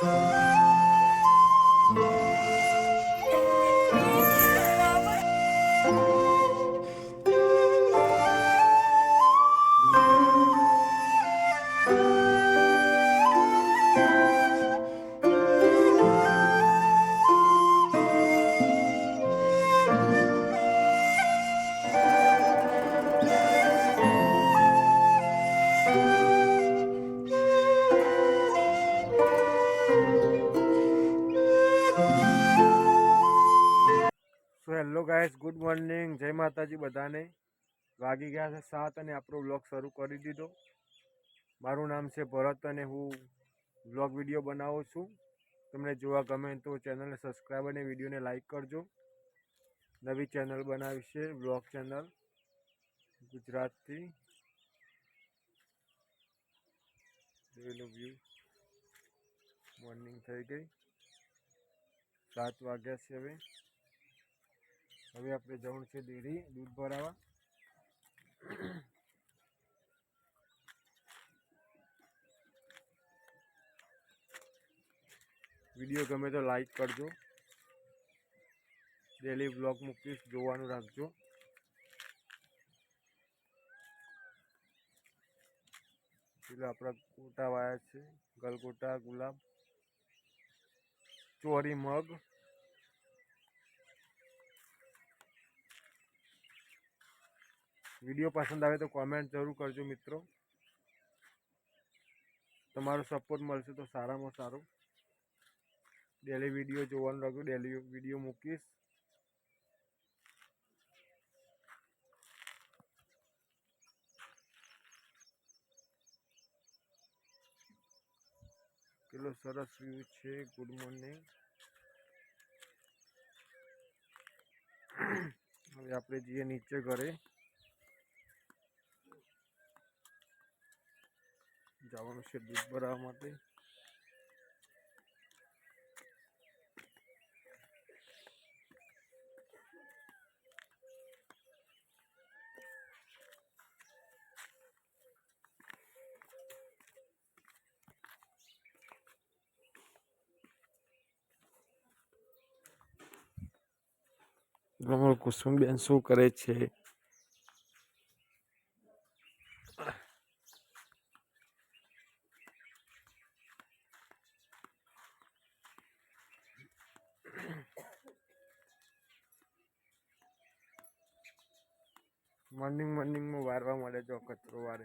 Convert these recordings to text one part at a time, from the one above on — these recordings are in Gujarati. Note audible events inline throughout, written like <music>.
સો ગાઈસ ગુડ મોર્નિંગ જય માતાજી બધાને. વાગી ગયા છે સાત અને આપણો વ્લોગ શરૂ કરી દીધો. મારું નામ છે ભરત અને હું વ્લોગ વીડિયો બનાવું છું. તમને જોવા ગમે તો ચેનલને સબસ્ક્રાઈબ અને વિડીયોને લાઈક કરજો. નવી ચેનલ બનાવી છે વ્લોગ ચેનલ ગુજરાતથી. વ્યૂ મોર્નિંગ થઈ ગઈ. સાત વાગ્યા છે હવે. હવે આપણે જવું છે ડેરી, દૂધ ભરાવા. વીડિયો ગમે તો લાઈક કરજો. ડેલી બ્લોગ મૂકીશ, જોવાનું રાખજો. પેલા આપણા કોટા વાયા છે, ગલગોટા, ગુલાબ, ચોરી, મગ. વીડિયો પસંદ આવે તો કોમેન્ટ જરૂર કરજો મિત્રો. તમારો સપોર્ટ મળશે તો સારામાં સારો. ડેલી વીડિયો જોવાનું રાખજો ડેલી વીડિયો મૂકીશ. કેટલો સરસ વ્યૂ છે ગુડ મોર્નિંગ હવે આપણે જઈએ નીચે ઘરે. જવાનું છે દૂધ ભરાવવા માટે. અમારું કુસુમબેન શું કરે છે? મોર્નિંગ મોર્નિંગમાં વારવા મળે જો કચરો વારે.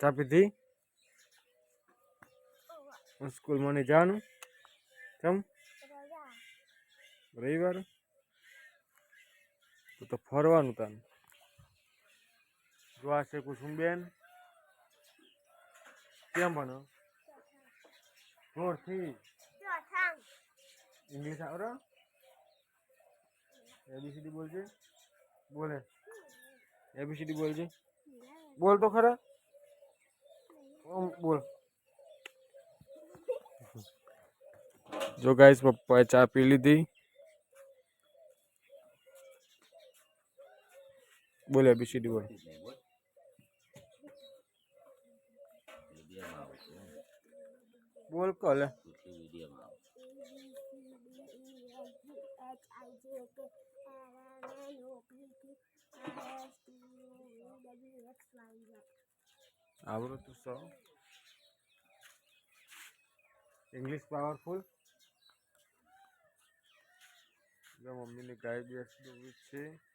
ચા પીધી? સ્કૂલમાં નહીં જવાનું. કેમ? રવિવાર? તો તો ફરવાનું તાને. જો આ છે કુસુમબેન. કેમ ભણો જોરથી. ઇંગ્લિશ આવડે? એબીસીડી બોલજે. બોલે. એબીસીડી બોલજે. બોલ તો ખરા. બોલ. જો ગાઈસ, પપ્પાએ ચા પી લીધી. બોલ બીસીડી બોલ બોલ કલે. આવડું સો. ઇંગ્લિશ પાવરફુલ મમ્મીની ગાય બેસી છે.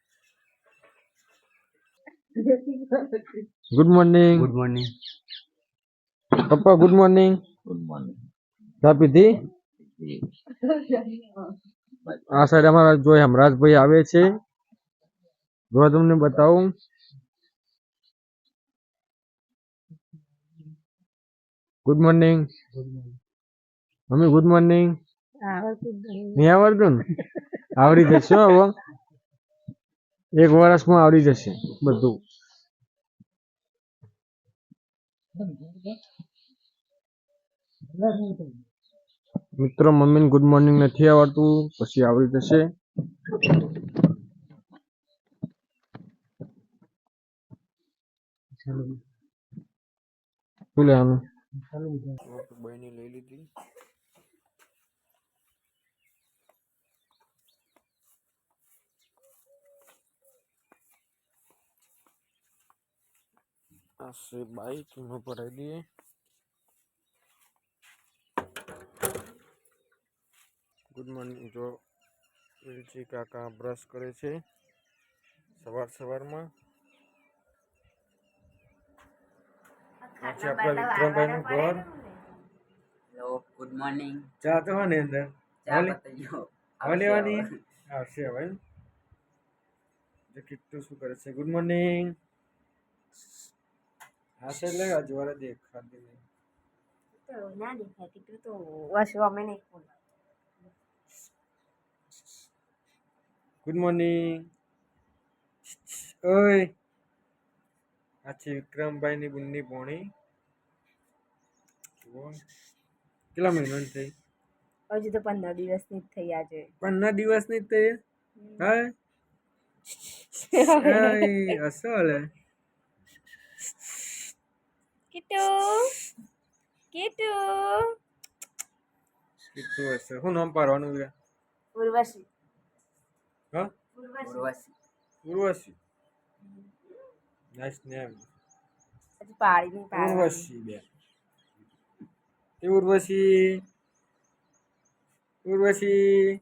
ગુડ મોર્નિંગ ગુડ મોર્નિંગ પપ્પા ગુડ મોર્નિંગ ગુડ મોર્નિંગ ચા પીધી આ સાઈડ અમારા જો હમરાજભાઈ આવે છે. જો તમને બતાવું. ગુડ મોર્નિંગ મમ્મી ગુડ મોર્નિંગ નહીં આવડતું આવડી જશો હવે એક વર્ષમાં આવડી જશે બધું. મિત્રો, મમ્મીને ગુડ મોર્નિંગ નથી આવડતું, પછી આવડી જશે. શું લેવાનું? બહેની લઈ લીધી. આ છે બાઈક એમાં ભરાઈ દઈએ ગુડ મોર્નિંગ જો વિલજી કાકા બ્રશ કરે છે સવાર સવારમાં આ છે આપણા વિક્રમભાઈનું ઘર। Hello good morning. ચા તો હોય ને અંદર? ચા હાલે? બતાજો હવે લેવાની? આવશે હવે જો કિટ્ટુ શું કરે છે? Good morning. હા છે એટલે અજવાળે દેખાતી નહીં. તો ના દેખાય કીધું તો વસવા અમે નહીં ખોલ. ગુડ મોર્નિંગ ઓય આ છે વિક્રમભાઈની બુનની પોણી. કેટલા મહિનાની થઈ? હજુ તો પંદર દિવસની જ થઈ આજે. પંદર દિવસની જ થઈ? હા? અસલ <laughs> કીટુ કીટુ કેટલું હશે શું નામ પાડવાનું છે ઉર્વશી હા ઉર્વશી ઉર્વશી નાઇસ નેમ પાડી નહીં પાડી ઉર્વશી બે એ ઉર્વશી ઉર્વશી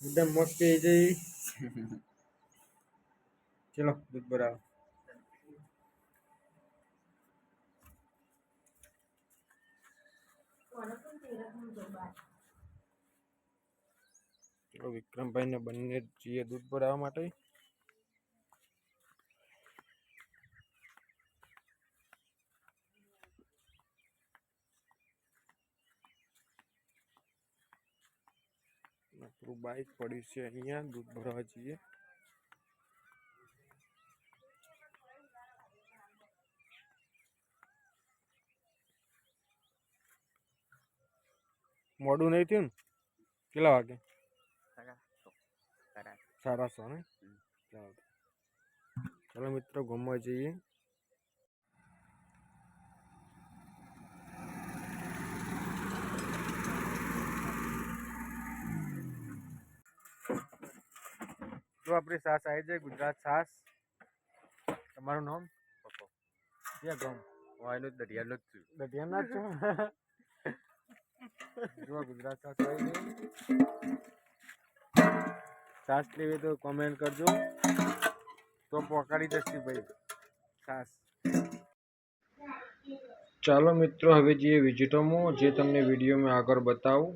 એકદમ મસ્ત થઈ જઈ ચલો દૂધ ભરાવો ચલો વિક્રમભાઈને બંને જઈએ દૂધ ભરાવવા માટે. આપણું બાઇક પડ્યું છે અહીંયા, દૂધ ભરવા જઈએ. મોડું નહીં થયું ને? કેટલા વાગે? સાડા સો ને? ચાલો. ચાલો મિત્રો ગમવા જઈએ. જો આપણી સાસ આવી જાય ગુજરાત સાસ. તમારું નામ? ક્યાં ગામ? વાયલો દરિયાલો જ છું. દઢિયાના જ છું? <laughs> જો ગુજરાત સાસ આવી ગઈ સાસ લેવી તો કોમેન્ટ કરજો. તો પોકાડી જશે ભાઈ. સાસ. ચાલો મિત્રો, હવે જઈએ વિઝિટોમાં જે તમને વિડીયોમાં આગળ બતાવું.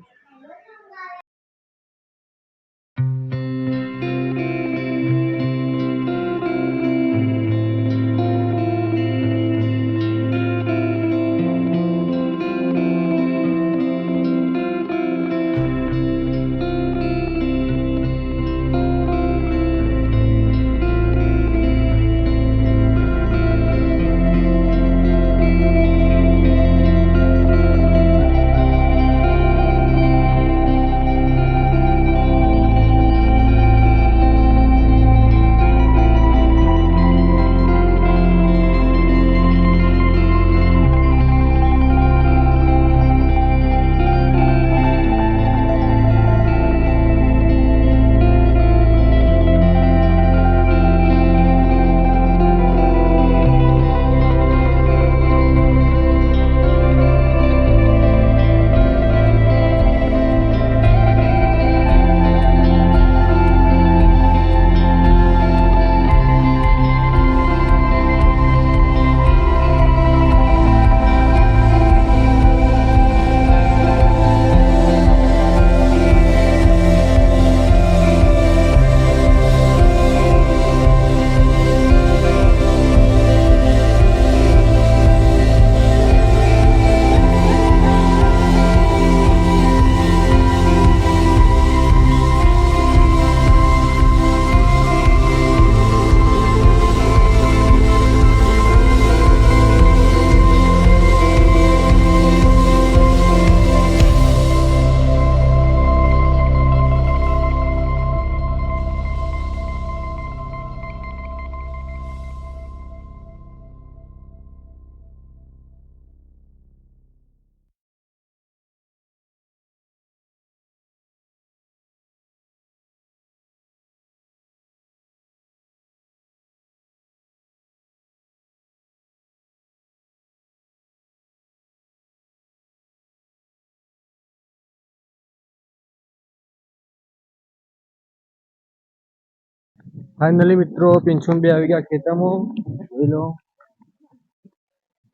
ફાઇનલી મિત્રો પિંછુન બે આવી ગયા ખેતરમાં. જોઈ લો.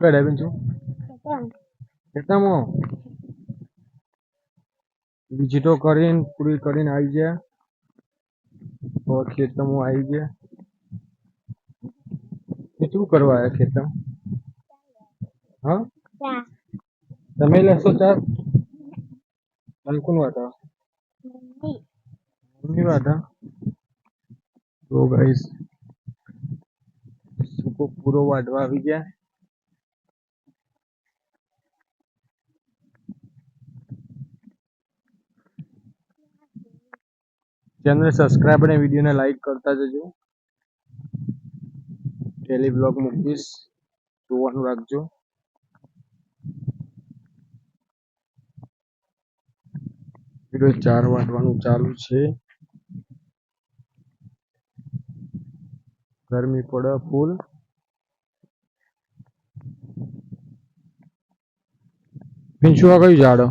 કડે પિંછુ ખેતરમાં. વિઝિટો કરીને પૂરી કરીને આવી ગયા. તો ખેતરમાં આવી ગયા. શું કરવા આવ્યા ખેતર હા? તમે લેશો ચાર તમે કોણ વાટા મમ્મી. વાટા તો ગાઈસ સૂકો પૂરો વાઢવા આવી ગયા. ચેનલ સબસ્ક્રાઇબ અને વિડીયોને લાઈક કરતા જજો. ડેલી બ્લોગ મૂકીશ. જોવાનું રાખજો. વીડિયો ચાર વાટવાનું ચાલુ છે. ગરમી પડે ફૂલ. પિંચુ આ કયું ઝાડ?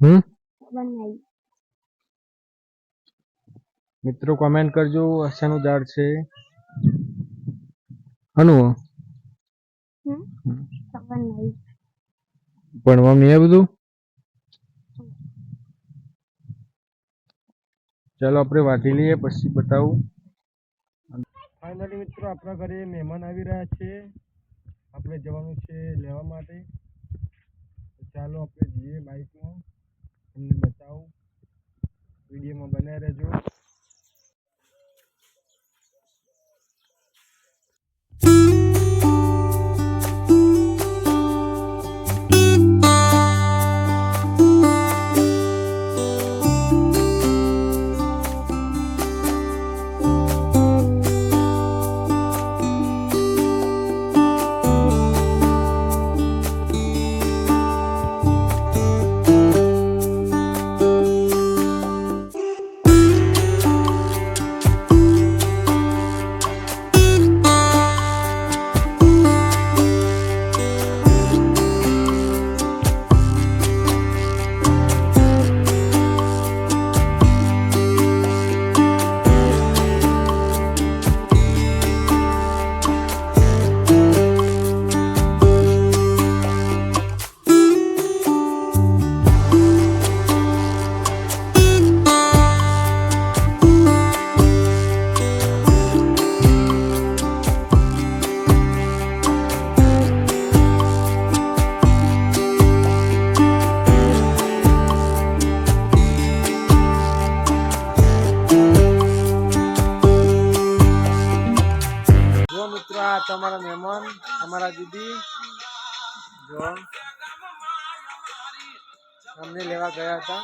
હમ? મિત્રો કમેન્ટ કરજો આશાનું ઝાડ છે. હનું પણ મમ્મી એ બધું? ચાલો આપણે વાઢી લઈએ, પછી બતાવું. ફાઇનલી મિત્રો, આપણા ઘરે મહેમાન આવી રહ્યા છે. આપણે જવાનું છે લેવા માટે. ચાલો આપણે જઈએ બાઇકમાં તમને બતાવું. વિડીયોમાં બનાવી રહેજો. અમને લેવા ગયા હતા.